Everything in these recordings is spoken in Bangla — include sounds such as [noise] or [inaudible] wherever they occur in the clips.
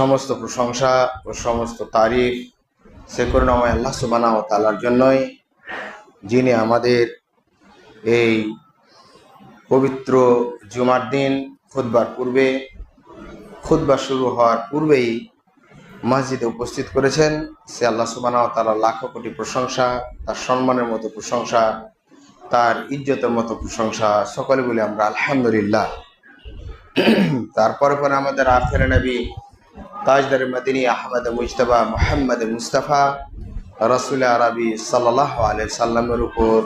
সমস্ত প্রশংসা ও সমস্ত তারিফ সে করুণাময় আল্লাহ সুবানা ও তালার জন্যই যিনি আমাদের এই পবিত্র জুমার দিন খুদবার পূর্বে খুদবা শুরু হওয়ার পূর্বেই মসজিদে উপস্থিত করেছেন। সে আল্লাহ সুবানা ও তালার লাখো কোটি প্রশংসা, তার সম্মানের মতো প্রশংসা, তার ইজ্জতের মতো প্রশংসা সকলে বলি আমরা আলহামদুলিল্লাহ। তারপরে পরে আমাদের আখের নবী তাজদার মদিনী আহমদ মুজতবা মোহাম্মদ মুস্তাফা রসুল আরবি সাল্লাহ আলাই সাল্লামের উপর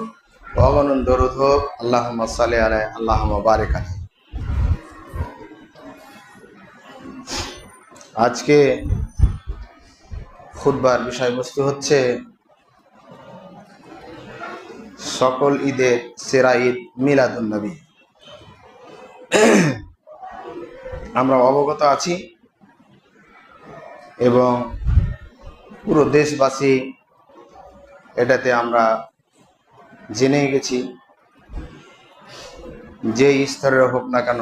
অগণন দরুদ হোক। আল্লাহ সালে আলাই আল্লাহ বারেক আজকে খুদবার বিষয়বস্তু হচ্ছে সকল ঈদের সেরা ঈদ মিলাদুল নবী। আমরা অবগত আছি এবং পুরো দেশবাসী এটাতে আমরা জেনে গেছি। যে স্তরের হোক না কেন,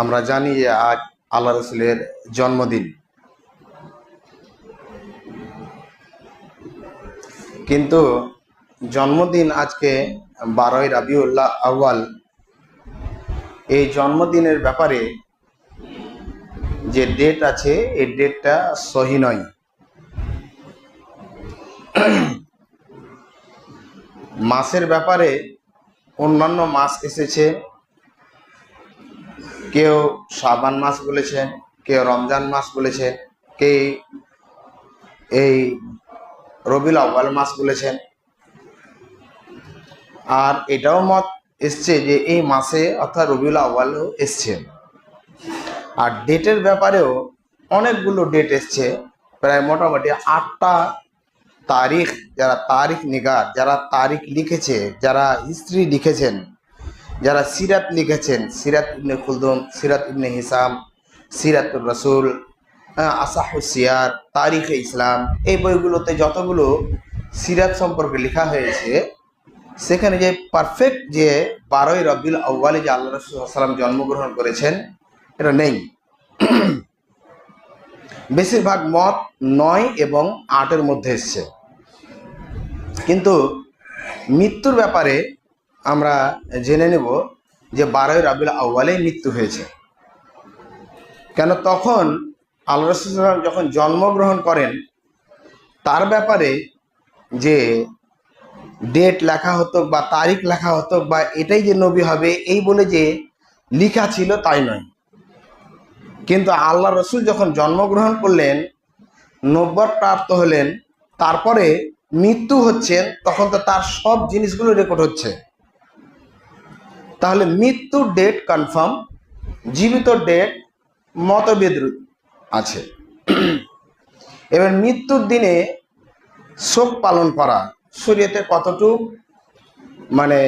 আমরা জানি যে আজ আল্লাহ রসুলের জন্মদিন। কিন্তু জন্মদিন আজকে বারোই রাবিউল্লাহ আউয়াল, এই জন্মদিনের ব্যাপারে যে ডেট আছে, এই ডেটটা সহি নয়। মাসের ব্যাপারে অন্যান্য মাস এসেছে। কেউ শাবান মাস বলেছেন কেউ রমজান মাস বলেছেন কে এই রবিউল আউ্বাল মাস বলেছেন আর এটাও মত এসছে যে এই মাসে অর্থাৎ রবিউল আউ্বালও এসছে। আর ডেটের ব্যাপারেও অনেকগুলো ডেট এসছে। প্রায় মোটামুটি আটটা তারিখ যারা তারিখ নিগার, যারা তারিখ লিখেছে, যারা হিস্ট্রি লিখেছেন, যারা সিরাত লিখেছেন, সিরাত ইবনে খুলদুম, সিরাত ইবনে হিসাম, সিরাতুর রসুল আসাহুসিয়ার তারিখে ইসলাম, এই বইগুলোতে যতগুলো সিরাত সম্পর্কে লেখা হয়েছে, সেখানে যে পারফেক্ট যে বারোই রবিউল আউ্বালে যে আল্লাহ রসুলাম জন্মগ্রহণ করেছেন এটা নেই। বেশিরভাগ মত নয় এবং আটের মধ্যে এসছে। কিন্তু মৃত্যুর ব্যাপারে আমরা জেনে নেব যে বারোই রাবিল আউ্বালেই মৃত্যু হয়েছে। কেন তখন আল্লাহ রসুলাম যখন জন্মগ্রহণ করেন, তার ব্যাপারে যে ডেট লেখা হতো বা তারিখ লেখা হতো বা এটাই যে নবী হবে, এই বলে যে লিখা ছিল তাই নয়। কিন্তু আল্লাহ রসুল যখন জন্মগ্রহণ করলেন নব্বর প্রাপ্ত হলেন, তারপরে মৃত্যু হচ্ছেন তখন তো তার সব জিনিসগুলো রেকর্ড হচ্ছে। তাহলে মৃত্যুর ডেট কনফার্ম জীবিত ডেট মতভেদ আছে। এবার মৃত্যুর দিনে শোক পালন করা, শরীয়তে কতটুক মানে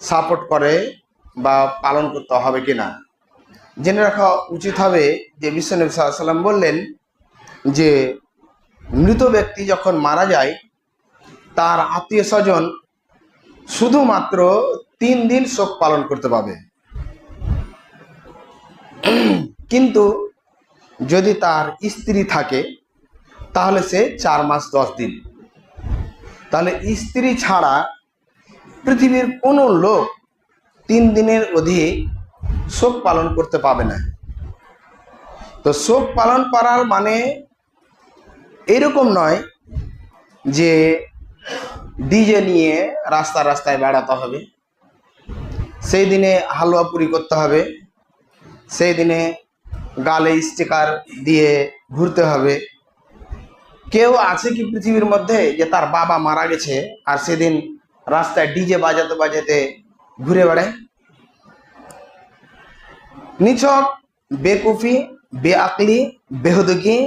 সাপোর্ট করে বা পালন করতে হবে কিনা? জেনে রাখা উচিত হবে যে বিশ্বনবী সাল্লাম বললেন যে মৃত ব্যক্তি যখন মারা যায়, তার আত্মীয় স্বজন শুধুমাত্র তিন দিন শোক পালন করতে পাবে কিন্তু যদি তার স্ত্রী থাকে, তাহলে সে চার মাস দশ দিন। তাহলে স্ত্রী ছাড়া পৃথিবীর কোনো লোক তিন দিনের অধিক শোক পালন করতে পাবে না। তো শোক পালন করার মানে এরকম নয় যে ডিজে নিয়ে রাস্তা রাস্তায় বেড়াতে হবে। সেই দিনে হালুয়া পুরি করতে হবে। সেই দিনে গালে স্টিকার দিয়ে ঘুরতে হবে। কেউ আছে কি পৃথিবীর মধ্যে যে তার বাবা মারা গেছে আর সেদিন রাস্তায় ডিজে বাজাতে বাজাতে ঘুরে বেড়ায়? নিছক, বেকুফি, বেআকলি, বেহদগি,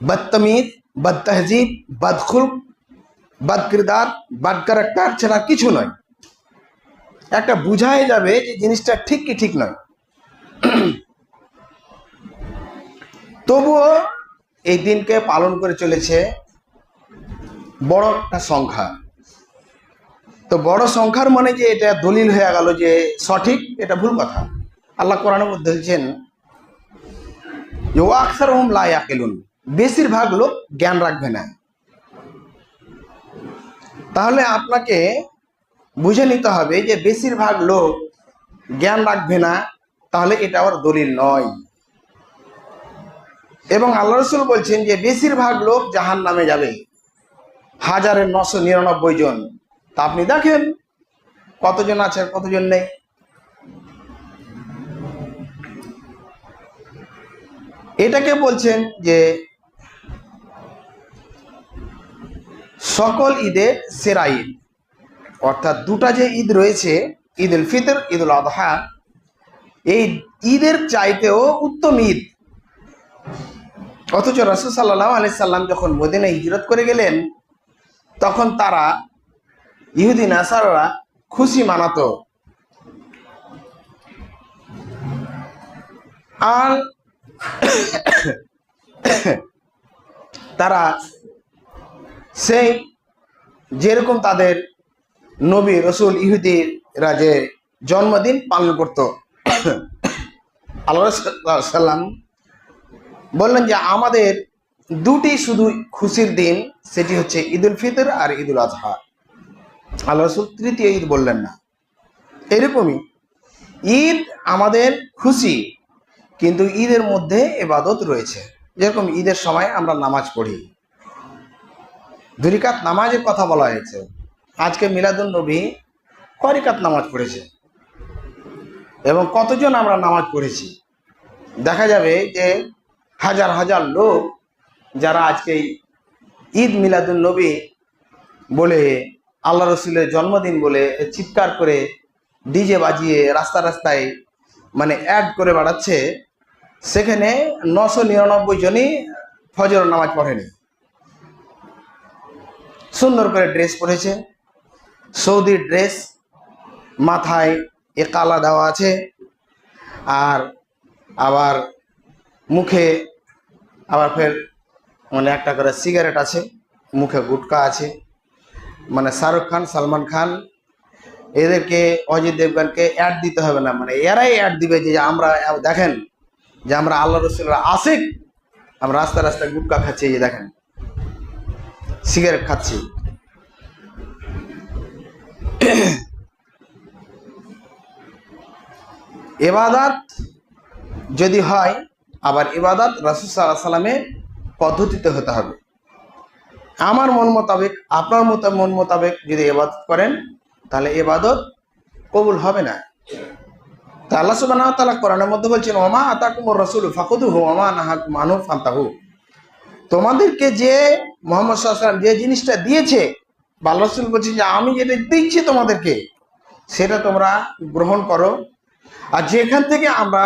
বদতমিজ, বদতহজিব বদখুল বদকিরদার বদ ক্যারেক্টার ছাড়া কিছু নয়। একটা বুঝাই যাবে যে জিনিসটা ঠিক কি ঠিক নয়। তবুও এই দিনকে পালন করে চলেছে বড় একটা সংখ্যা। তো বড় সংখ্যার মানে যে এটা দলিল হয়ে গেল যে সঠিক, এটা ভুল কথা। আল্লাহ কোরআনের মধ্যে বলছেন যে ও আকসার হোম লায়াকেলুন বেশিরভাগ লোক জ্ঞান রাখবে না। তাহলে আপনাকে বুঝে নিতে হবে যে বেশিরভাগ লোক জ্ঞান রাখবে না, তাহলে এটা আবার দলিল নয়। এবং আল্লাহ রসুল বলছেন যে বেশিরভাগ লোক জাহান নামে যাবে। হাজারের নশো নিরানব্বই জন। তা আপনি দেখেন, কতজন আছে কতজন নেই? এটাকে বলছেন যে সকল ঈদের সেরা ঈদ। অর্থাৎ দুটা যে ঈদ রয়েছে ঈদ উল ফিতর ঈদ উল আদহা এই ঈদের চাইতেও উত্তম ঈদ। অথচ রসুল সাল্লাহ আলি সাল্লাম যখন মদিনায় হিজরত করে গেলেন, তখন তারা ইহুদি, নাসাররা খুশি মানাতো। আর তারা সেই যেরকম তাদের নবী রসুল ইহুদিরা যে জন্মদিন পালন করত। আল্লাহ সাল্লাম বললেন যে, আমাদের দুটি শুধু খুশির দিন, সেটি হচ্ছে ঈদ উল ফিতর আর ঈদ উল আজহা আল্লাহ রসুল তৃতীয় ঈদ বললেন না। এরকমই ঈদ আমাদের খুশি কিন্তু ঈদের মধ্যে এবাদত রয়েছে। যেরকম ঈদের সময় আমরা নামাজ পড়ি। দুরিকাত নামাজের কথা বলা হয়েছে। আজকে মিলাদুল নবী করিকাত নামাজ পড়েছে। এবং কতজন আমরা নামাজ পড়েছি? দেখা যাবে যে হাজার হাজার লোক যারা আজকে ঈদ মিলাদুল নবী বলে, আল্লাহ রসুলের জন্মদিন বলে চিৎকার করে ডিজে বাজিয়ে রাস্তা রাস্তায় মানে অ্যাড করে বাড়াচ্ছে। সেখানে নশো নিরানব্বই জনই ফজর নামাজ পড়েনি। সুন্দর করে ড্রেস পরেছে। সৌদির ড্রেস মাথায় এ কালা দেওয়া আছে। আর আবার মুখে আবার ফের মানে একটা করে সিগারেট আছে, মুখে গুটকা আছে। মানে শাহরুখ খান, সালমান খান, এদেরকে অজিত দেবগানকে অ্যাড দিতে হবে না। মানে এরাই অ্যাড দিবে যে আমরা দেখেন যে আমরা আল্লাহ রসুল্লাহ আসিক আমরা রাস্তা রাস্তায় গুটকা খাচ্ছি, এই দেখেন, সিগারেট খাচ্ছি। এবাদাত যদি হয়, আবার ইবাদত রাসুল সাল্লাহ সাল্লামের পদ্ধতিতে হতে হবে। আমার মন মোতাবেক, আপনার মতো, মন মোতাবেক যদি এবাদত করেন, তাহলে এবাদত কবুল হবে না। আল্লাহ সুবাহ তালা কোরআনের মধ্যে বলছেন, ওমা আতাকুমর রসুল ফাকুদু হু ওমা নাহাক মানু ফান্তাহু। তোমাদেরকে যে মোহাম্মদ সাল্লাম যে জিনিসটা দিয়েছে, বা আল্লাহ রসুল বলছে যে, আমি যেটা দিচ্ছি তোমাদেরকে, সেটা তোমরা গ্রহণ করো। আর যেখান থেকে আমরা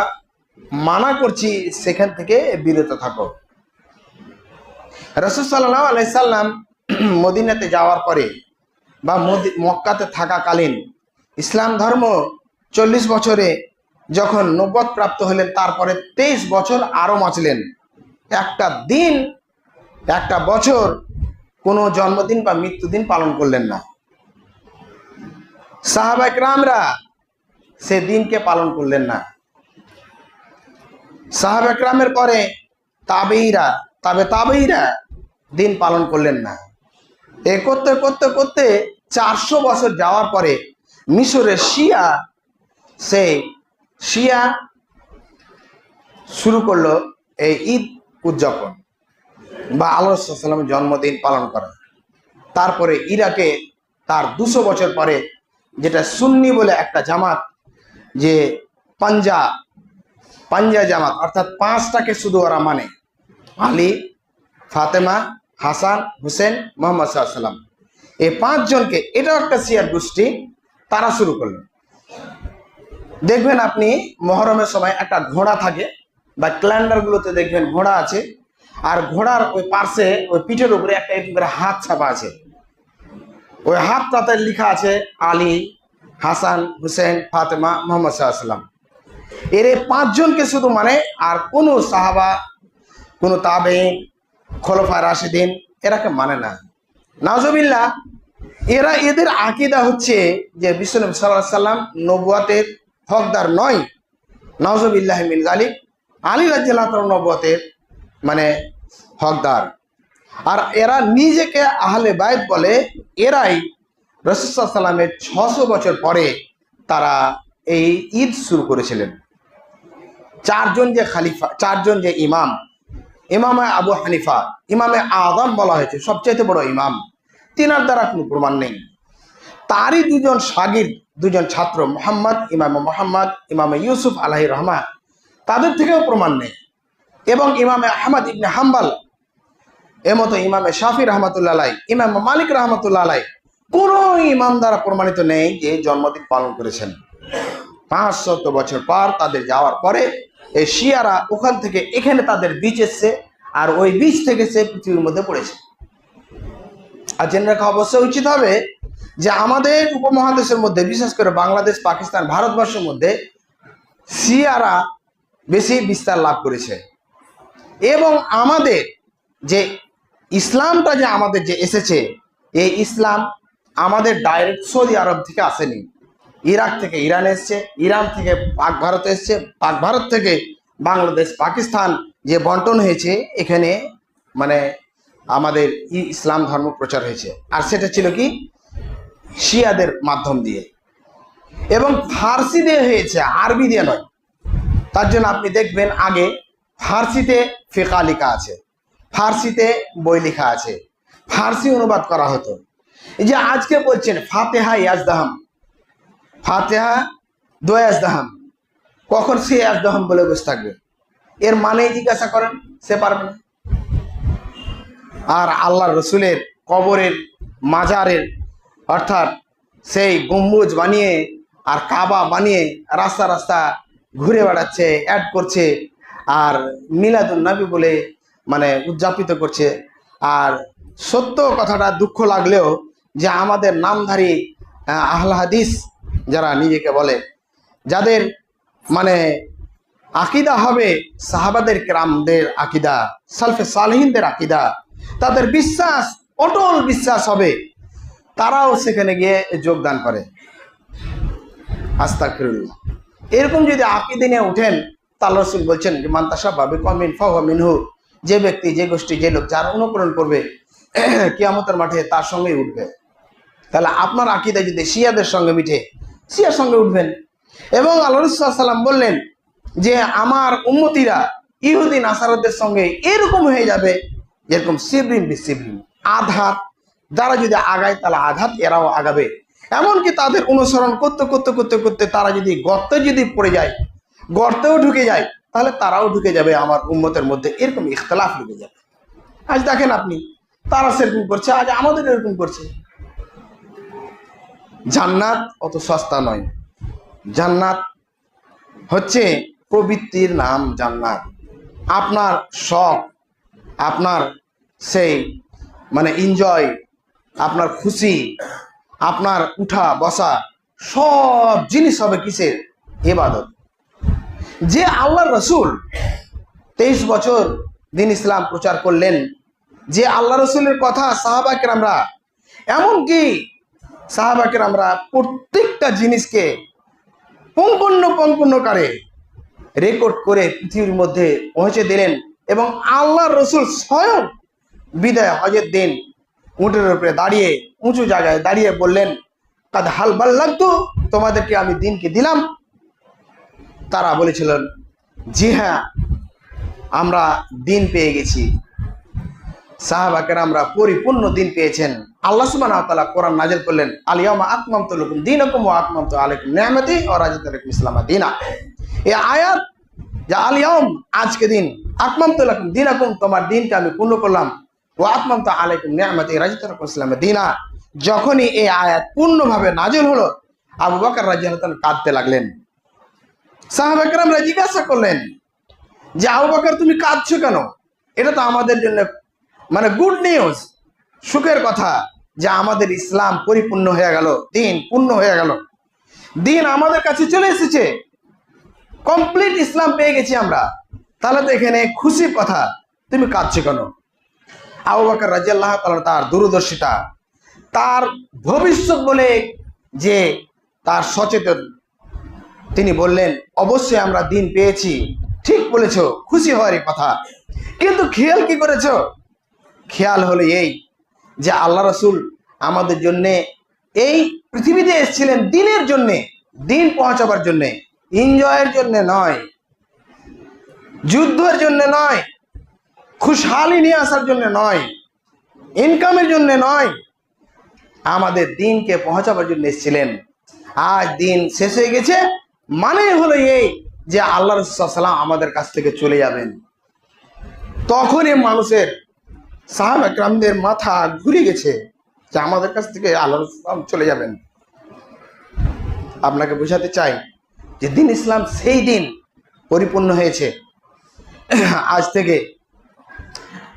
মানা করছি, সেখান থেকে বিরত থাকো। রসুল সাল্লাহ আলাইসাল্লাম [clears throat] মদিনাতে যাওয়ার পরে, বা মক্কাতে থাকাকালীন, ইসলাম ধর্ম চল্লিশ বছরে যখন নব্বত প্রাপ্ত হলেন, তারপরে তেইশ বছর আরও বাঁচলেন। একটা দিন, একটা বছর কোনো জন্মদিন বা মৃত্যুদিন পালন করলেন না। সাহাবাইকরামরা সে দিনকে পালন করলেন না। সাহাবাইকরামের পরে তাবেইরা তবে তাবেইরা দিন পালন করলেন না। এ করতে করতে করতে চারশো বছর যাওয়ার পরে মিশরের শিয়া সে শিয়া শুরু করল এই ঈদ উদযাপন বা আল্লাহামের জন্মদিন পালন করা। তারপরে ইরাকে তার দুশো বছর পরে যেটা সুন্নি বলে একটা জামাত, যে পাঞ্জা পাঞ্জা জামাত, অর্থাৎ পাঁচটাকে শুধু ওরা মানে। আলী, ফাতেমা, হাসান, হুসেন, মোহাম্মদ সাল্লাম এই পাঁচজনকে এটাও একটা শিয়ার গোষ্ঠী, তারা শুরু করল। দেখবেন আপনি মহরমের সময় একটা ঘোড়া থাকে, বা ক্যালেন্ডারগুলোতে দেখবেন ঘোড়া আছে, আর ঘোড়ার ওই পার্শ্বে, ওই পিঠের উপরে একটা এরকম করে হাত ছাপা আছে। ওই হাত হাতটাতে লেখা আছে, আলী, হাসান, হুসেন, ফাতেমা, মোহাম্মদ সাল্লাম এর এই পাঁচজনকে শুধু মানে আর কোনো সাহাবা, কোনো তাবেইন খোলফা রাশিদিন এরাকে মানে না। নাজবিল্লা এরা এদের আকিদা হচ্ছে যে বিশ্বনবী সাল্লাহ সাল্লাম নবুয়াতের হকদার নয়। নজবিল্লাহ মিন জালিক আলী রাজিয়াল্লাহ নবতের মানে হকদার। আর এরা নিজেকে আহলে বাইত বলে, এরাই রসুল্লাহ সাল্লামের ছশো বছর পরে তারা এই ঈদ শুরু করেছিলেন। চারজন যে খালিফা, চারজন যে ইমাম, ইমামে আবু হানিফা, ইমামে আদম বলা হয়েছে, সবচাইতে বড় ইমাম। তিনার দ্বারা কোনো প্রমাণ নেই। তারই দুজন সাগির দুজন ছাত্র, মোহাম্মদ, ইমাম মোহাম্মদ, ইমামে ইউসুফ আলাহি রহমান। তাদের থেকেও প্রমাণ নেই। এবং ইমামে আহমদ ইবনে হাম্বাল এমতো ইমামে শাফি রহমতুল্লাহ ইমাম মালিক রহমতুল্লাহ আলাই কোন ইমাম দ্বারা প্রমাণিত নেই যে জন্মদিন পালন করেছেন। পাঁচ পাঁচশত বছর পর তাদের যাওয়ার পরে এই শিয়ারা ওখান থেকে এখানে তাদের বীজ এসছে আর ওই বীজ থেকে সে পৃথিবীর মধ্যে পড়েছে। আর জেনে রাখা অবশ্যই উচিত হবে যে আমাদের উপমহাদেশের মধ্যে, বিশেষ করে বাংলাদেশ, পাকিস্তান, ভারতবর্ষের মধ্যে শিয়ারা বেশি বিস্তার লাভ করেছে। এবং আমাদের যে ইসলামটা যে আমাদের যে এসেছে, এই ইসলাম আমাদের ডাইরেক্ট সৌদি আরব থেকে আসেনি। ইরাক থেকে ইরান এসছে, ইরান থেকে পাক ভারত এসছে, পাক ভারত থেকে বাংলাদেশ, পাকিস্তান যে বন্টন হয়েছে, এখানে মানে আমাদের ইসলাম ধর্ম প্রচার হয়েছে। আর সেটা ছিল কি? শিয়াদের মাধ্যম দিয়ে। এবং ফার্সি দিয়ে হয়েছে, আরবি দিয়ে নয়। তার জন্য আপনি দেখবেন আগে ফার্সিতে ফেকা লেখা আছে, ফার্সিতে বই লেখা আছে, ফার্সি অনুবাদ করা হতো। এই যে আজকে বলছেন, ফাতেহা ইয়াজদাহাম। ফাতেহা দয়াজদাহাম কখন সে ইয়াজদাহাম বলে বসে থাকবে? এর মানেই জিজ্ঞাসা করেন, সে পারবে না। আর আল্লাহ রসুলের কবরের মাজারের অর্থাৎ সেই গম্বুজ বানিয়ে আর কাবা বানিয়ে রাস্তা রাস্তা ঘুরে বেড়াচ্ছে অ্যাড করছে আর মিলাদুল বলে মানে উদযাপিত করছে। আর সত্য কথাটা দুঃখ লাগলেও যে আমাদের নামধারী আহ, আহলে হাদিস যারা নিজেকে বলে যাদের মানে আকিদা হবে সাহাবাদের ক্রামদের আকিদা সালফে সালহিনদের আকিদা তাদের বিশ্বাস অটল বিশ্বাস হবে। তারাও সেখানে গিয়ে যোগদান করে। আস্তাকফিরুল্লাহ এরকম যদি আকিদে নিয়ে উঠেন তাল্লা রসুল বলছেন যে মান্তাসা ভাবে কমিন ফাহা মিনহু। যে ব্যক্তি, যে গোষ্ঠী, যে লোক, যার অনুকরণ করবে, [clears throat] কিয়ামতের মাঠে তার সঙ্গেই উঠবে। তাহলে আপনার আকিদা যদি শিয়াদের সঙ্গে মিঠে, শিয়ার সঙ্গে উঠবেন। এবং আল্লাহ সাল্লাম বললেন যে, আমার উন্মতিরা ইহুদিন আসারদের সঙ্গে এরকম হয়ে যাবে, যেরকম সিবরিন বিসিবরিন আধাত যারা যদি আগায় তাহলে আঘাত, এরাও আগাবে। এমনকি তাদের অনুসরণ করতে করতে করতে করতে তারা যদি গর্তে যদি পড়ে যায়, গর্তেও ঢুকে যায়, তাহলে তারাও ঢুকে যাবে আমার উম্মতের মধ্যে। এরকম ইখতলাফ ঢুকে যাবে। আজ দেখেন আপনি, তারা সেরকম করছে, আজ আমাদের এরকম করছে। জান্নাত অত সস্তা নয়। জান্নাত হচ্ছে প্রবৃত্তির নাম জান্নাত। আপনার শখ, আপনার সেই মানে এনজয় আপনার খুশি, আপনার উঠা, বসা, সব জিনিস হবে কিসের? এবাদত। যে আল্লাহ রসুল তেইশ বছর দিন ইসলাম প্রচার করলেন, যে আল্লাহ রসুলের কথা সাহাবাকের আমরা এমনকি সাহাবাকের আমরা প্রত্যেকটা জিনিসকে পঙ্কন্ন পঙ্কন্নকারে রেকর্ড করে পৃথিবীর মধ্যে পৌঁছে দিলেন এবং আল্লাহ রসুল স্বয়ং বিদায় হজের দিন উঁটের উপরে দাঁড়িয়ে, উঁচু জায়গায় দাঁড়িয়ে বললেন, কাদ হাল বাল লাগতো তোমাদেরকে আমি দিনকে দিলাম। তারা বলেছিলেন, জি হ্যাঁ আমরা দিন পেয়ে গেছি। সাহাবাকের আমরা পরিপূর্ণ দিন পেয়েছেন। আল্লাহ ওয়া তাআলা কোরআন নাজিল করলেন আলিয়ামা আকমামতু লাকুম দীনাকুম ওয়া আকমামতু আলাইকুম নি'মাতি ওয়া রাদিতু লাকুম ইসলামা দীনা। এই আয়াত, যা আলিয়াম আজকে দিন, আকমামতু লাকুম দীনাকুম তোমার দিনকে আমি পূর্ণ করলাম। ওয়া আলাইকুম রাদিতু লাকুম ইসলামা যখনই এই আয়াত পূর্ণভাবে নাজিল হলো, আবু বকর তাআলা কাঁদতে লাগলেন। সাহাবাকেরামরা জিজ্ঞাসা করলেন যে, আবু বকর, তুমি কাঁদছো কেন? এটা তো আমাদের জন্য মানে গুড নিউজ সুখের কথা যে আমাদের ইসলাম পরিপূর্ণ হয়ে গেল, দিন পূর্ণ হয়ে গেল। দিন আমাদের কাছে চলে এসেছে। কমপ্লিট ইসলাম পেয়ে গেছি আমরা। তাহলে তো এখানে খুশির কথা, তুমি কাঁদছো কেন? আবু বকর রাজিয়াল্লাহ তাআলা তার দূরদর্শিতা, তার ভবিষ্যৎ বলে যে তার সচেতন, তিনি বললেন, অবশ্যই আমরা দিন পেয়েছি। ঠিক বলেছ, খুশি হওয়ারই কথা। কিন্তু খেয়াল কি করেছ? খেয়াল হলো এই যে আল্লাহ রসুল আমাদের জন্যে এই পৃথিবীতে এসেছিলেন দিনের জন্যে, দিন পৌঁছাবার জন্যে। এনজয়ের জন্য নয়, যুদ্ধের জন্যে নয় খুশহালি নিয়ে আসার জন্য নয় ইনকামের জন্য নয়, আমাদের দিনকে পৌঁছাবার জন্য এসেছিলেন। আজ দিন শেষ হয়ে গেছে মানে হলো এই যে আল্লাহ রসুলাম আমাদের কাছ থেকে চলে যাবেন। তখনই মানুষের সাহাব একরামদের মাথা ঘুরে গেছে যে আমাদের কাছ থেকে আল্লাহ রসুলাম চলে যাবেন। আপনাকে বোঝাতে চাই যে দিন ইসলাম সেই দিন পরিপূর্ণ হয়েছে। আজ থেকে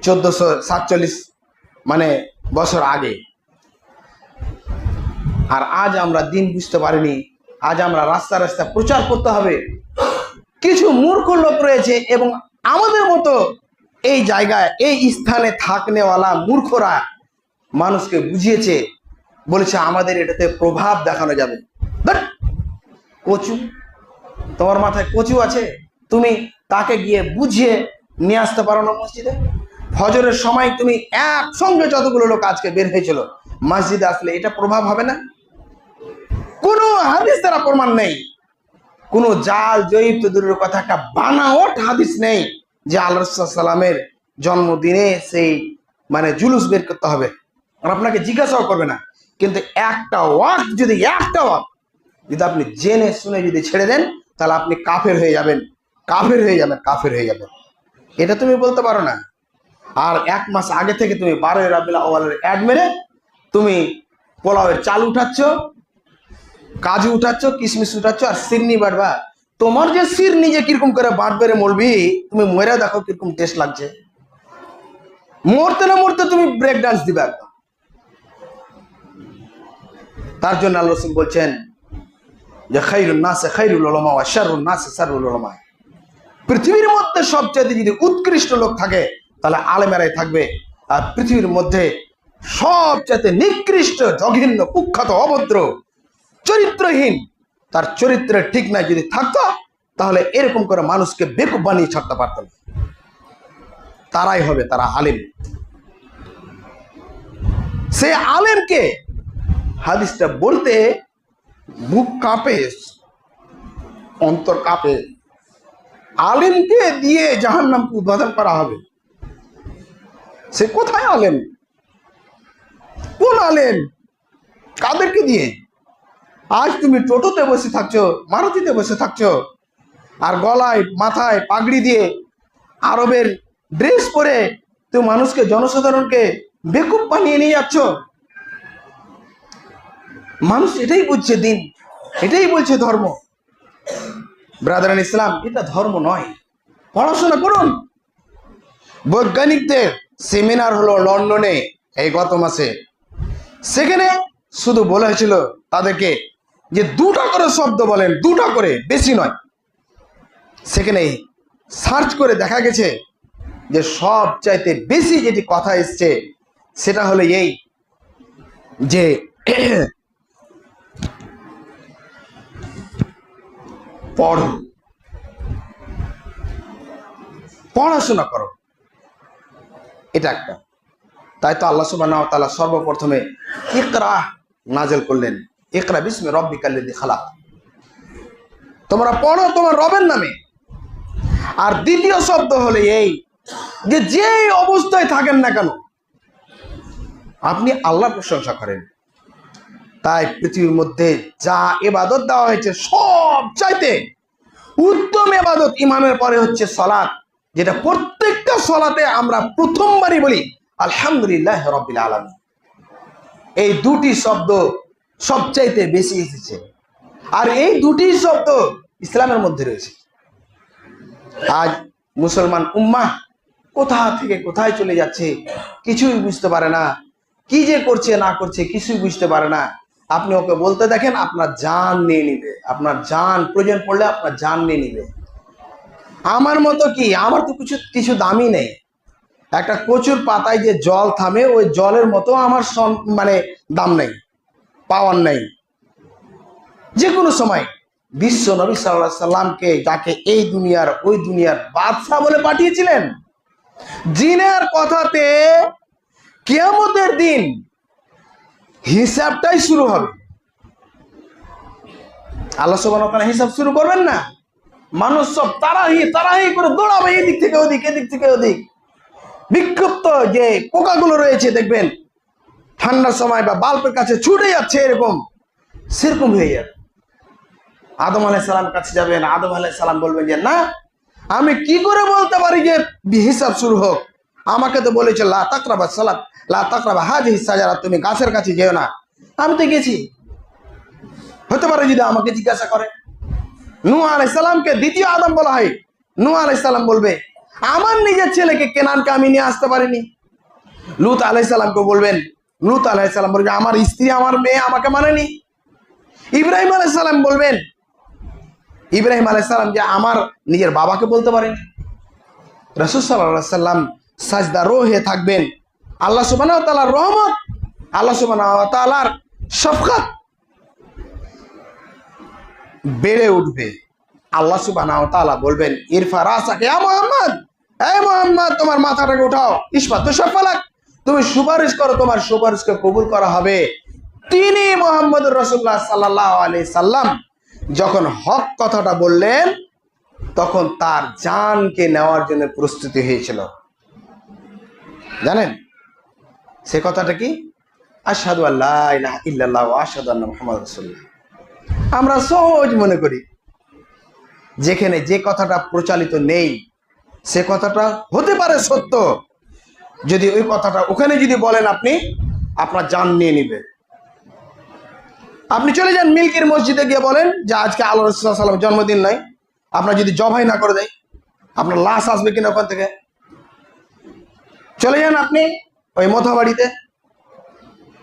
চোদ্দশো সাতচল্লিশ মানে বছর আগে। আর আজ আমরা দিন বুঝতে পারিনি, আজ আমরা রাস্তা রাস্তা প্রচার করতে হবে। কিছু মূর্খ লোক রয়েছে এবং আমাদের মতো এই জায়গায়, এই স্থানে থাকনেওয়ালা মূর্খরা মানুষকে বুঝিয়েছে, বলেছে আমাদের এটাতে প্রভাব দেখানো যাবে। কচু, তোমার মাথায় কচু আছে? তুমি তাকে গিয়ে বুঝিয়ে নিয়ে আসতে পারো না মসজিদে? ফজরের সময় তুমি একসঙ্গে যতগুলো লোক আজকে বের হয়েছিল, মসজিদে আসলে এটা প্রভাব হবে না? কোনো হাদিস দ্বারা প্রমাণ নেই। কোনো জাল, জয়ীব তো দূরের কথা একটা বানাওট হাদিস নেই যে আল্লাহ সাল্লামের জন্মদিনে সেই মানে জুলুস বের করতে হবে। আর আপনাকে জিজ্ঞাসাও করবে না, কিন্তু একটা ওয়াক যদি, একটা ওয়াক যদি আপনি জেনে শুনে যদি ছেড়ে দেন, তাহলে আপনি কাফের হয়ে যাবেন, কাফের হয়ে যাবেন, কাফের হয়ে যাবেন। এটা তুমি বলতে পারো না। আর এক মাস আগে থেকে তুমি বারোই রাবিল অ্যাড মেরে তুমি পোলাওয়ের চাল উঠাচ্ছ, কাজু উঠাচ্ছ, কিশমিশ উঠাচ্ছ আর সিরনি বাড়বা। তোমার যে সির নিজে কীরকম করে বাঁট বেড়ে মরবি তুমি মরে দেখো কীরকম টেস্ট লাগছে। মরতে না মরতে তুমি ব্রেক ডান্স দিবে একদম। তার জন্য আল্লাহ রসুল বলছেন যে খাইরুল নাসে খাইরুল ওলমা শারুল নাসে শারুল ওলমা পৃথিবীর মধ্যে সবচেয়ে যদি উৎকৃষ্ট লোক থাকে তাহলে আলেমেরাই থাকবে, আর পৃথিবীর মধ্যে সবচেয়ে নিকৃষ্ট, জঘন্য, কুখ্যাত, অভদ্র, চরিত্রহীন, তার চরিত্রের ঠিক নাই যদি থাকতো, তাহলে এরকম করে মানুষকে বেকুব বানিয়ে ছাড়তে পারতেন তারাই হবে তারা আলেম। সে আলেমকে হাদিসটা বলতে বুক কাঁপে, অন্তর কাঁপে। আলেমকে দিয়ে জাহান নামকে উদ্বোধন করা হবে। সে কোথায় আলেম? কোন আলেম? কাদেরকে দিয়ে? আজ তুমি টোটোতে বসে থাকছো, মারুতিতে বসে থাকছো, আর গলায়, মাথায় পাগড়ি দিয়ে আরবের ড্রেস পরে তুমি মানুষকে, জনসাধারণকে বেকুব বানিয়ে নিয়ে যাচ্ছ। মানুষ এটাই বুঝছে দিন, এটাই বলছে ধর্ম। ব্রাদারান ইসলাম এটা ধর্ম নয়। পড়াশোনা করুন। বৈজ্ঞানিকদের সেমিনার হলো লন্ডনে এই গত মাসে। সেখানে শুধু বলা হয়েছিল তাদেরকে যে দুটা করে শব্দ বলেন, দুটা করে, বেশি নয়। সেখানে সার্চ করে দেখা গেছে যে সব চাইতে বেশি যেটি কথা এসছে, সেটা হলো এই যে পড়ো। পড়াশোনা করো। এটা একটা। তাই তো আল্লাহ সুবহানাহু ওয়া তাআলা সর্বপ্রথমে ইকরা নাজেল করলেন। ইকরা বিসমে রব্বিকাল্লাযী খালাক। তোমরা পড়ো তোমার রবের নামে। আর দ্বিতীয় শব্দ হলো এই যে যে অবস্থায় থাকেন না কেন, আপনি আল্লাহর প্রশংসা করেন। তাই পৃথিবীর মধ্যে যা এবাদত দেওয়া হয়েছে সব চাইতে উত্তম এবাদত ইমানের পরে হচ্ছে সলাৎ যেটা প্রত্যেকটা সলাতে আমরা প্রথমবারই বলি, আলহামদুলিল্লাহ রবিল আলমী এই দুটি শব্দ সবচাইতে বেশি এসেছে। আর এই দুটি শব্দ ইসলামের মধ্যে রয়েছে। আজ মুসলমান উম্মা কোথা থেকে কোথায় চলে যাচ্ছে কিছুই বুঝতে পারে না। কি যে করছে, না করছে কিছুই বুঝতে পারে না। আপনি ওকে বলতে দেখেন, আপনার জান নিয়ে নিবে। আপনার জান, প্রয়োজন পড়লে আপনার জান নিয়ে নিবে। আমার মতো কি? আমার তো কিছু কিছু দামি নেই। একটা কচুর পাতায় যে জল থামে, ওই জলের মতো আমার মানে দাম নেই, পাওয়ার নেই। যে কোনো সময় বিশ্ব নবী সাল্লাহ সাল্লামকে যাকে এই দুনিয়ার, ওই দুনিয়ার বাদশাহ বলে পাঠিয়েছিলেন, জিনের কথাতে কিয়ামতের দিন হিসাবটাই শুরু হবে। আল্লাহ সুবান হিসাব শুরু করবেন না? মানুষ সব তাড়াহি তারাহি করে দৌড়াবে এদিক থেকে ওদিক, এদিক থেকে ওদিক। বিক্ষিপ্ত যে পোকাগুলো রয়েছে, দেখবেন, ঠান্ডার সময় বা বাল্বের কাছে ছুটে যাচ্ছে এরকম, সেরকম হয়ে যাবে। আদম আলাই সালাম কাছে যাবেন, আদম আলাই সালাম বলবেন যে, না, আমি কি করে বলতে পারি যে হিসাব শুরু হোক? আমাকে তো বলেছে, লা তাকরাবা সালাম লা তাকরাবা হাজ হিসা যারা তুমি গাছের কাছে যেও না। আমি তো গেছি। হতে পারে যদি আমাকে জিজ্ঞাসা করে। নূ আলাইসাল্লামকে দ্বিতীয় আদম বলা হয়। নূ আলাইসাল্লাম বলবে, আমার নিজের ছেলেকে কেনানকে আমি নিয়ে আসতে পারিনি। লুত আলাইসাল্লামকে বলবেন, লুত আলাইসাল্লাম বলবে, আমার স্ত্রী, আমার মেয়ে আমাকে মানেনি ইব্রাহিম আলাইসাল্লাম বলবেন, ইব্রাহিম আলাইসাল্লাম যে আমার নিজের বাবাকে বলতে পারেনি। রসুল সাল্লাহ সাল্লাম সাজদা রো হয়ে থাকবেন। আল্লাহ তালার রহমত, আল্লাহ সুবাহ তালার শফকাত। বেড়ে উঠবে। আল্লাহ সুবাহ বলবেন, ইরফা রাসাকে মোহাম্মদ! এই মোহাম্মদ, তোমার মাথাটাকে উঠাও। ইসমাত তো সব ফালাক। তুমি সুপারিশ করো, তোমার সুপারিশকে কবুল করা হবে। তিনি মোহাম্মদ রসুল্লাহ সাল্লাহ আলি সাল্লাম যখন হক কথাটা বললেন, তখন তার জানকে নেওয়ার জন্য প্রস্তুতি হয়েছিল। জানেন? সে কথাটা কি? আসাদু আল্লাহ আন্না মুহাম্মদ রাসূলুল্লাহ। আমরা সহজ মনে করি। যেখানে যে কথাটা প্রচালিত নেই, সে কথাটা হতে পারে সত্য। যদি ওই কথাটা ওখানে যদি বলেন আপনি, আপনার জান নিয়ে নিবে। আপনি চলে যান মিল্কির মসজিদে গিয়ে বলেন যে, আজকে আল্লাহ রসুল্লাহ জন্মদিন নাই, আপনার যদি জবাই না করে দেয়, আপনার লাশ আসবে কিনা ওখান থেকে? চলে যান আপনি ওই মথাবাড়িতে।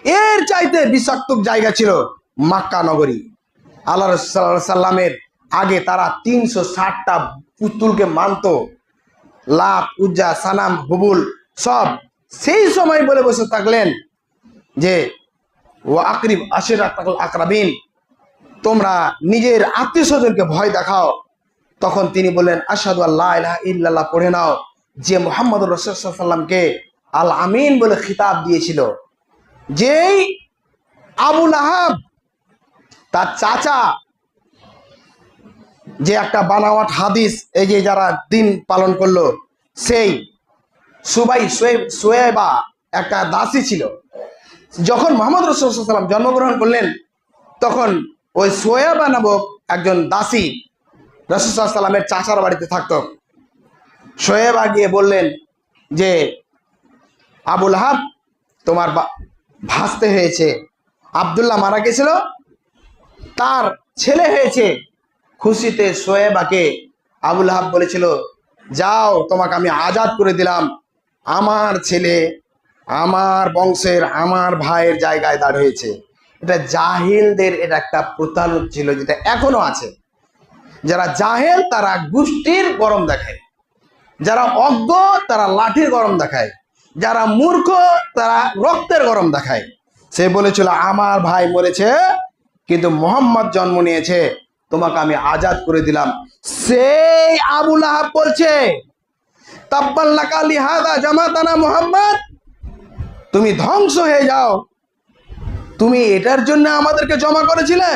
এর চাইতে বিষাক্ত জায়গা ছিল মাক্কা নগরী। আল্লাহ রসুল্লাহ সাল্লামের আগে তারা তিনশো ষাটটা পুতুলকে মানত। লাভ, উজ্জা, সানাম হুবুল সব সেই সময় বলে বসে থাকলেন যে ও আকরিব আশের আকরাবিন, তোমরা নিজের আত্মীয় স্বজনকে ভয় দেখাও। তখন তিনি বললেন আসাদু আল্লাহ ইল্লাল্লাহ পড়ে নাও। যে মোহাম্মদ রসুল্লামকে আল আমিন বলে খিতাব দিয়েছিল। যেই আবুল আহাব তার চাচা, যে একটা বানাওয়াট হাদিস, এই যে যারা দিন পালন করল, সেই সুবাই সোয়েব একটা দাসী ছিল। যখন মোহাম্মদ রসুলাম জন্মগ্রহণ করলেন, তখন ওই সোয়েবা নামক একজন দাসী রসুলামের চাচার বাড়িতে থাকতো। সোয়েবা গিয়ে বললেন যে, আবুল হাব তোমার ভাসতে হয়েছে। আবদুল্লাহ মারা গেছিল তার ছেলে হয়েছে। খুশিতে সোয়েবাকে আবুল হাব বলেছিল, যাও, তোমাকে আমি আজাদ করে দিলাম। আমার ছেলে আমার বংশের আমার ভাইয়ের জায়গায় দাঁড় হয়েছে। এটা জাহিলদের, এটা একটা প্রতারণ ছিল যেটা এখনও আছে। যারা জাহেল, তারা গোষ্ঠীর গরম দেখায়। যারা অজ্ঞ, তারা লাঠির গরম দেখায়। যারা মূর্খ, তারা রক্তের গরম দেখায়। সে বলেছিল, আমার ভাই মরেছে কিন্তু মোহাম্মদ জন্ম নিয়েছে, তোমাকে আমি আজাদ করে দিলাম। সেই আবুল আহাব বলছে মোহাম্মদ, তুমি ধ্বংস হয়ে যাও। তুমি এটার জন্য আমাদেরকে জমা করেছিলে।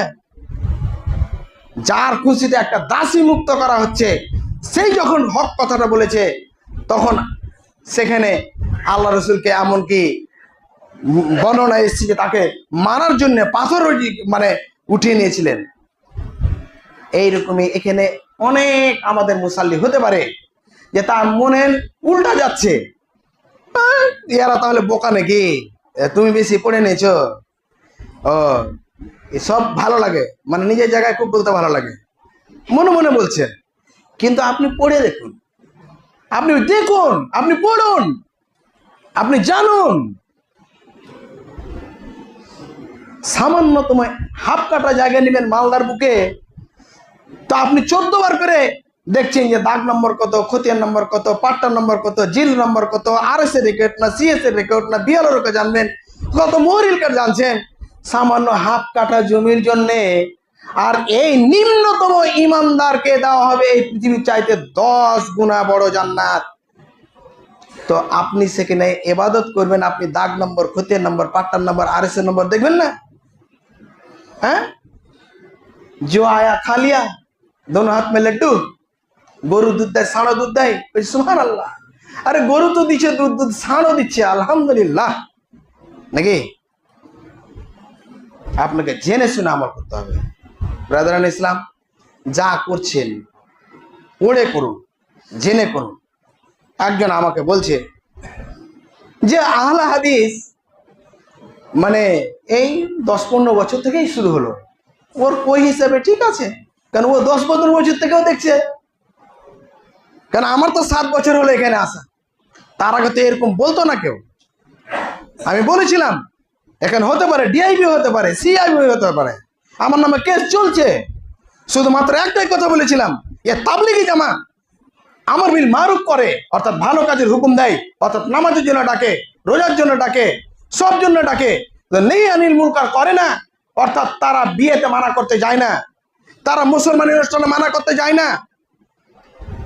যার খুশিতে একটা দাসী মুক্ত করা হচ্ছে, সেই যখন হক কথাটা বলেছে, তখন সেখানে আল্লাহ রসুলকে এমনকি বর্ণনা এসেছে যে তাকে মারার জন্য পাথর মানে উঠিয়ে নিয়েছিলেন। এইরকমই এখানে অনেক আমাদের মুসাল্লি হতে পারে যে তার মনে উল্টা যাচ্ছে। ইয়ারা তাহলে বোকা নাকি? তুমি বেশি পড়ে নিয়েছ? ও সব ভালো লাগে। মানে নিজের জায়গায় খুব বলতে ভালো লাগে। মনে মনে বলছেন কিন্তু আপনি পড়ে দেখুন। আপনি দেখুন, আপনি পড়ুন। আপনি জানুন। সামান্যতম হাফ কাটা জায়গা নেবেন মালদার বুকে। তো আপনি বার করে দেখছেন যে দাগ নম্বর কত, খতিয়ান নম্বর কত, পাট্টা নম্বর কত, জিল নম্বর কত আর এস এর রেকর্ড না সিএস এর রেকর্ড না বিএলওর জানবেন, কত মহরিল কার্ড জানছেন। সামান্য হাফ কাটা জমির জন্যে আর এই নিম্নতম ইমানদারকে দেওয়া হবে এই পৃথিবীর চাইতে দশ গুণা বড় জান্নাত। তো আপনি সেখানে এবাদত করবেন, আপনি দাগ নম্বর খতিয়ার নম্বর পাট্টার নম্বর আর এস এর নম্বর দেখবেন না? হ্যাঁ जो आया खा लिया दोनों हाथ में लड्डू গরু দুধ দেয় ষাঁড়ও দুধ দেয় সুহান আল্লাহ আরে গরু তো দিচ্ছে দুধ দুধ ষাঁড়ও দিচ্ছে আলহামদুলিল্লাহ নাকি আপনাকে জেনে শুনে আমল করতে হবে ব্রাদারান ইসলাম যা করছেন ওড়ে করুন জেনে করুন একজন আমাকে বলছে যে আহলা হাদিস মানে এই দশ পনেরো বছর থেকেই শুরু হলো। ওর কই হিসাবে ঠিক আছে, কারণ ও দশ পনেরো বছর থেকেও দেখছে। কারণ আমার তো সাত বছর হলো এখানে আসা। তার আগে তো এরকম বলতো না কেউ। আমি বলেছিলাম, এখানে হতে পারে ডিআইবি হতে পারে সিআইবি হতে পারে। আমার নামে কেস চলছে। শুধুমাত্র একটাই কথা বলেছিলাম, এ তাবলিগি জামা। আমার বিল মারুক করে, অর্থাৎ ভালো কাজের হুকুম দেয়, অর্থাৎ নামাজের জন্য ডাকে, রোজার জন্য ডাকে সব জন্য ডাকে। নেই আনিল মুলকার করে না। অর্থাৎ তারা বিয়েতে মানা করতে যায় না। তারা মুসলমানের অনুষ্ঠানে মানা করতে যায় না।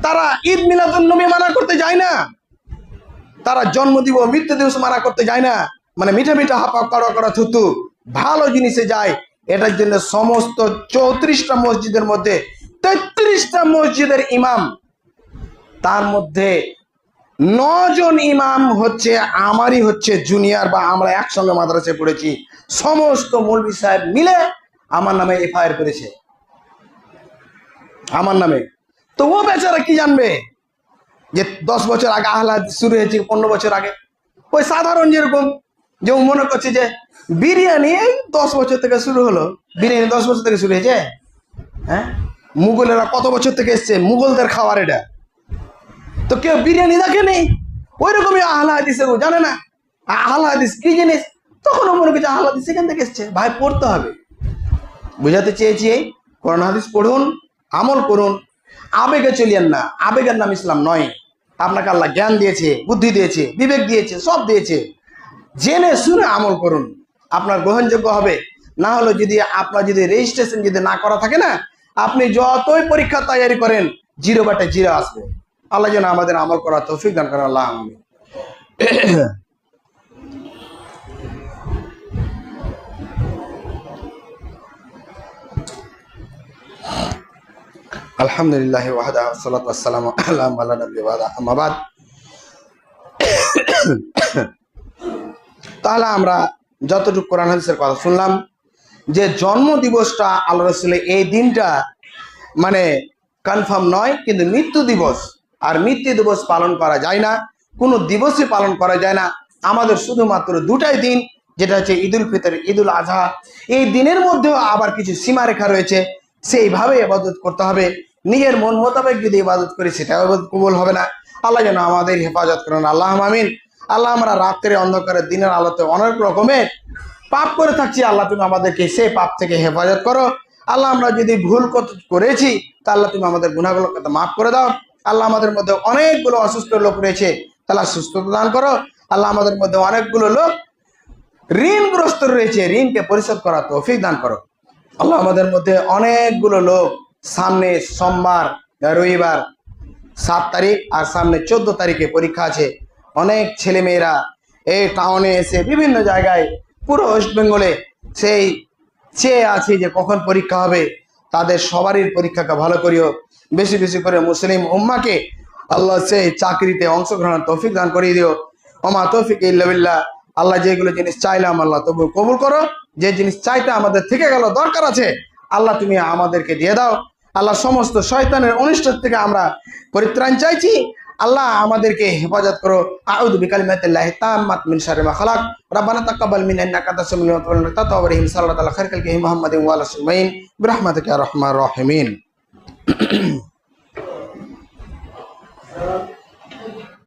তারা ঈদ মিলাদুল নবী মানা করতে যায় না। তারা জন্মদিব মৃত্যু দিবস মানা করতে যায় না। মানে মিঠা মিঠা হাপা কড়া কড়া থুতু। ভালো জিনিসে যায়। এটার জন্য সমস্ত চৌত্রিশটা মসজিদের মধ্যে তেত্রিশটা মসজিদের ইমাম। তার মধ্যে নজন ইমাম হচ্ছে, আমারই হচ্ছে জুনিয়র বা আমরা একসঙ্গে মাদ্রাসায় পড়েছি। সমস্ত মৌলবি সাহেব মিলে আমার নামে এফআইআর করেছে। আমার নামে। তো ও বেচারা কি জানবে? যে দশ বছর আগে আহ্লাদ শুরু হয়েছে, পনেরো বছর আগে। ওই সাধারণ যেরকম, যে ও মনে করছে যে বিরিয়ানি এই দশ বছর থেকে শুরু হলো। বিরিয়ানি দশ বছর থেকে শুরু হয়েছে? হ্যাঁ? মুঘলেরা কত বছর থেকে এসছে? মুঘলদের খাবার এটা। তো কেউ বিরিয়ানি দেখেনি ওই রকমই আহলা হাদিস ও জানে না? আহলা হাদিস কি জিনিস? তখন মনে করছে আহলা হাদিস সেখান থেকে এসছে। ভাই, পড়তে হবে। বুঝাতে চেয়েছি কোরআন হাদিস পড়ুন, আমল করুন। আবেগে চলিয়েন না। আবেগের নাম ইসলাম নয়। আপনাকে আল্লাহ জ্ঞান দিয়েছে, বুদ্ধি দিয়েছে, বিবেক দিয়েছে, সব দিয়েছে। জেনে শুনে আমল করুন। আপনার গ্রহণযোগ্য হবে। না হলে যদি আপনার যদি রেজিস্ট্রেশন যদি না করা থাকে না, আপনি যতই পরীক্ষা তৈরি করেন জিরো বাটে জিরো আসবে। আল্লাহ যেন আমাদের আমল করা তৌফিক দান করেন, আল্লাহ আমিন। আলহামদুলিল্লাহ ওয়াহাদা সালাত আসসালাম আল্লাহ আল্লাহ নবী ওয়াদা আমাবাদ তাহলে আমরা যতটুকু কোরআন হাদিসের কথা শুনলাম, যে জন্ম দিবসটা আল্লাহ রসুলের এই দিনটা মানে কনফার্ম নয়, কিন্তু মৃত্যু দিবস আর মৃত্যু দিবস পালন করা যায় না, কোনো দিবসই পালন করা যায় না। আমাদের শুধুমাত্র দুটাই দিন, যেটা হচ্ছে ঈদুল ফিতর, ঈদুল আজহা এই দিনের মধ্যেও আবার কিছু সীমারেখা রয়েছে সেইভাবে ইবাদত করতে হবে। নিজের মন মোতাবেক যদি ইবাদত করি, সেটাও কবুল হবে না। আল্লাহ যেন আমাদের হেফাজত করেন। আল্লাহ, আমিন। আল্লাহ, আমরা রাত্রে অন্ধকারে দিনের আলোতে অনেক রকমের পাপ করে থাকছি। আল্লাহ, তুমি আমাদেরকে সেই পাপ থেকে হেফাজত করো। আল্লাহ, আমরা যদি ভুল করেছি, তা আল্লাহ, তুমি আমাদের গুণাগুলোকে মাফ করে দাও। আল্লাহ আমাদের মধ্যে অনেকগুলো অসুস্থ লোক রয়েছে। তাহলে সুস্থতা দান করো। আল্লাহ আমাদের মধ্যে অনেকগুলো লোক ঋণগ্রস্ত রয়েছে। ঋণকে পরিশোধ করা তৌফিক দান করো। আল্লাহ আমাদের মধ্যে অনেকগুলো লোক সামনে সোমবার, রবিবার, সাত তারিখ আর সামনে চোদ্দ তারিখে পরীক্ষা আছে। অনেক ছেলেমেয়েরা এই টাউনে এসে বিভিন্ন জায়গায় পুরো ওয়েস্ট বেঙ্গলে সেই চেয়ে আছে যে কখন পরীক্ষা হবে। তাদের সবারই পরীক্ষাকে ভালো করিও। বেশি বেশি করে মুসলিম উম্মাকে আল্লাহ সেই চাকরিতে অংশগ্রহণ তৌফিক দান করিয়ে দিও। ওমা তৌফিক ইল্লাবিল্লাহ আল্লাহ যেগুলো জিনিস চাইলাম আল্লাহ তবু কবুল করো। যে জিনিস চাইতে আমাদের থেকে গেল, দরকার আছে, আল্লাহ তুমি আমাদেরকে দিয়ে দাও। আল্লাহ সমস্ত শয়তানের অনিষ্ট থেকে আমরা পরিত্রাণ চাইছি। আল্লাহ আমাদেরকে হেফাজত করো। আউযু বিকালিমাতিল্লাহি তাম্মাত মিন শাররি মা খালাক। রব্বানা তাকাব্বাল মিন্না ইন্নাকা আনতাস সামিউল আলিম ওয়া তাব আলাইহিম সাল্লাল্লাহু আলা খাইরিল কালকি মুহাম্মাদিন ওয়া আলা সুমাইন বিরহমাতিকা রাহমার রাহিমিন Thank you.